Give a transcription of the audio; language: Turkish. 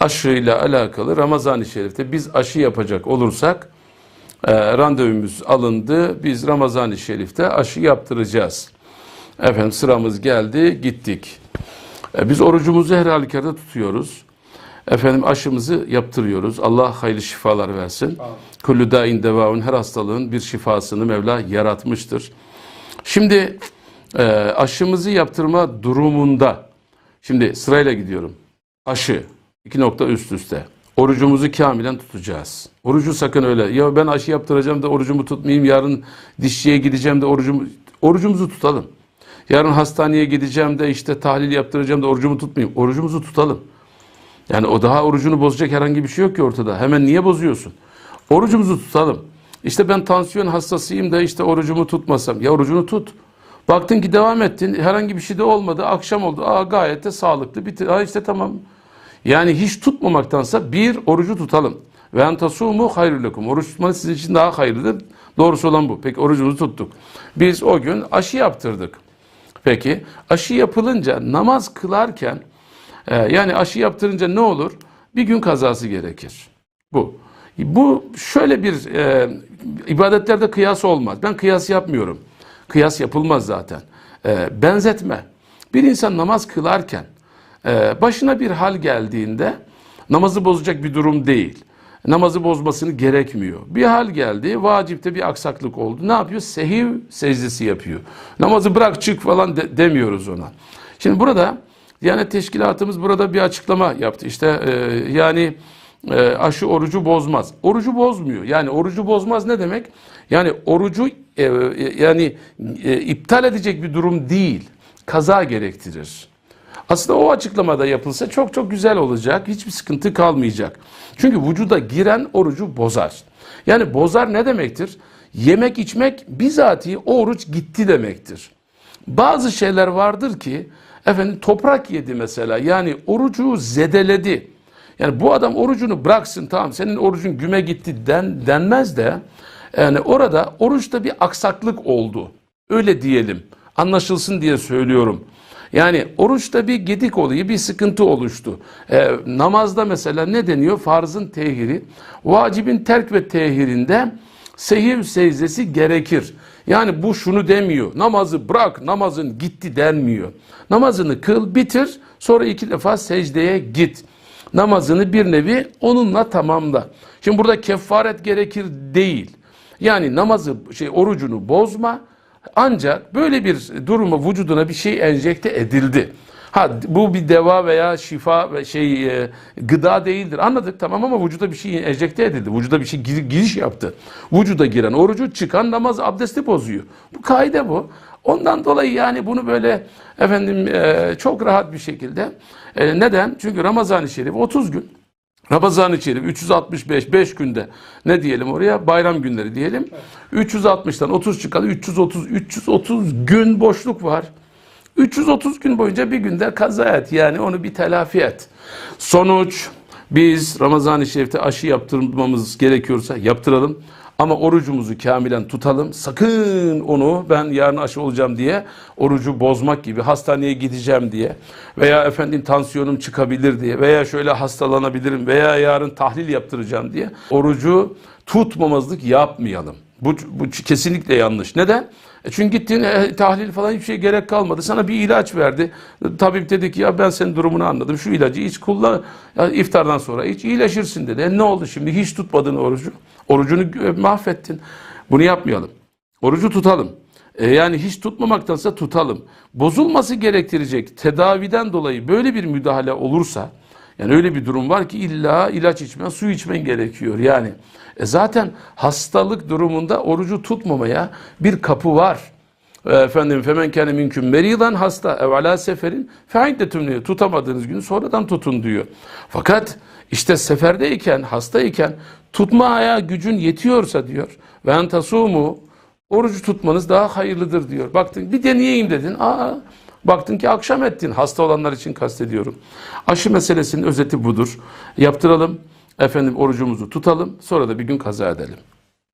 aşıyla alakalı Ramazan-ı Şerif'te biz aşı yapacak olursak e, randevumuz alındı. Biz Ramazan-ı Şerif'te aşı yaptıracağız. Efendim sıramız geldi, gittik. E, biz orucumuzu her halükarda tutuyoruz. Efendim aşımızı yaptırıyoruz. Allah hayırlı şifalar versin. Kullu dain devaun her hastalığın bir şifasını Mevla yaratmıştır. Şimdi e, aşımızı yaptırma durumunda şimdi sırayla gidiyorum. Aşı iki nokta üst üste. Orucumuzu kamilen tutacağız. Orucu sakın öyle. Ya ben aşı yaptıracağım da orucumu tutmayayım. Yarın dişçiye gideceğim de orucumu orucumuzu tutalım. Yarın hastaneye gideceğim de işte tahlil yaptıracağım da orucumu tutmayayım. Orucumuzu tutalım. Yani o daha orucunu bozacak herhangi bir şey yok ki ortada. Hemen niye bozuyorsun? Orucumuzu tutalım. İşte ben tansiyon hastasıyım da işte orucumu tutmasam. Ya orucunu tut. Baktın ki devam ettin. Herhangi bir şey de olmadı. Akşam oldu. Aa gayet de sağlıklı. Bitir. Aa işte tamam. Yani hiç tutmamaktansa bir orucu tutalım. Ve entasumu hayrul lekum. Oruç tutmanız sizin için daha hayırlıdır. Doğrusu olan bu. Peki orucumuzu tuttuk. Biz o gün aşı yaptırdık. Peki aşı yapılınca namaz kılarken e, yani aşı yaptırınca ne olur? Bir gün kazası gerekir. Bu. Bu şöyle bir e, ibadetlerde kıyas olmaz. Ben kıyas yapmıyorum. Kıyas yapılmaz zaten. E, benzetme. Bir insan namaz kılarken e, başına bir hal geldiğinde namazı bozacak bir durum değil. Namazı bozmasını gerekmiyor. Bir hal geldi, vacipte bir aksaklık oldu. Ne yapıyor? Sehiv secdesi yapıyor. Namazı bırak çık falan de- demiyoruz ona. Şimdi burada Diyanet Teşkilatımız burada bir açıklama yaptı. İşte e, yani e, aşı orucu bozmaz. Orucu bozmuyor. Yani orucu bozmaz ne demek? Yani orucu e, e, yani e, iptal edecek bir durum değil. Kaza gerektirir. Aslında o açıklamada yapılsa çok çok güzel olacak. Hiçbir sıkıntı kalmayacak. Çünkü vücuda giren orucu bozar. Yani bozar ne demektir? Yemek içmek bizatihi oruç gitti demektir. Bazı şeyler vardır ki efendim toprak yedi mesela yani orucu zedeledi. Yani bu adam orucunu bıraksın tamam senin orucun güme gitti den, denmez de yani orada oruçta bir aksaklık oldu. Öyle diyelim. Anlaşılsın diye söylüyorum. Yani oruçta bir gedik olayı, bir sıkıntı oluştu. Ee, namazda mesela ne deniyor? Farzın tehiri. Vacibin terk ve tehirinde sehiv secdesi gerekir. Yani bu şunu demiyor. Namazı bırak, namazın gitti denmiyor. Namazını kıl, bitir, sonra iki defa secdeye git. Namazını bir nevi onunla tamamla. Şimdi burada kefaret gerekir değil. Yani namazı, şey orucunu bozma. Ancak böyle bir duruma vücuduna bir şey enjekte edildi. Ha bu bir deva veya şifa ve şey e, gıda değildir. Anladık tamam ama vücuda bir şey enjekte edildi. Vücuda bir şey gir- giriş yaptı. Vücuda giren orucu çıkan namaz abdesti bozuyor. Bu kaide bu. Ondan dolayı yani bunu böyle efendim e, çok rahat bir şekilde e, neden? Çünkü Ramazan-ı Şerif 30 gün. Ramazan-ı Şerif 365 5 günde ne diyelim oraya bayram günleri diyelim. 360'tan 30 çıkalı 330 330 gün boşluk var. 330 gün boyunca bir günde kaza et. Yani onu bir telafi et. Sonuç biz Ramazan-ı Şerif'te aşı yaptırmamız gerekiyorsa yaptıralım. Ama orucumuzu kamilen tutalım. Sakın onu ben yarın aşı olacağım diye orucu bozmak gibi hastaneye gideceğim diye veya efendim tansiyonum çıkabilir diye veya şöyle hastalanabilirim veya yarın tahlil yaptıracağım diye orucu tutmamazlık yapmayalım. Bu, bu kesinlikle yanlış. Neden? E çünkü gittin e, tahlil falan hiçbir şey gerek kalmadı. Sana bir ilaç verdi. Tabip dedi ki ya ben senin durumunu anladım. Şu ilacı iç kullan. Ya, iftardan sonra iç iyileşirsin dedi. E, ne oldu şimdi? Hiç tutmadın orucu. Orucunu e, mahvettin. Bunu yapmayalım. Orucu tutalım. E, yani hiç tutmamaktansa tutalım. Bozulması gerektirecek tedaviden dolayı böyle bir müdahale olursa yani öyle bir durum var ki illa ilaç içmen, su içmen gerekiyor. Yani e zaten hastalık durumunda orucu tutmamaya bir kapı var. E, Efendim femen kâne minküm meridan hasta ev ala seferin fe'iddetun diyor. Tutamadığınız günü sonradan tutun diyor. Fakat işte seferdeyken, hastayken tutmaya gücün yetiyorsa diyor. Ve entasumu orucu tutmanız daha hayırlıdır diyor. Baktın bir deneyeyim dedin. Aa Baktın ki akşam ettin. Hasta olanlar için kastediyorum. Aşı meselesinin özeti budur. Yaptıralım. Efendim orucumuzu tutalım. Sonra da bir gün kaza edelim.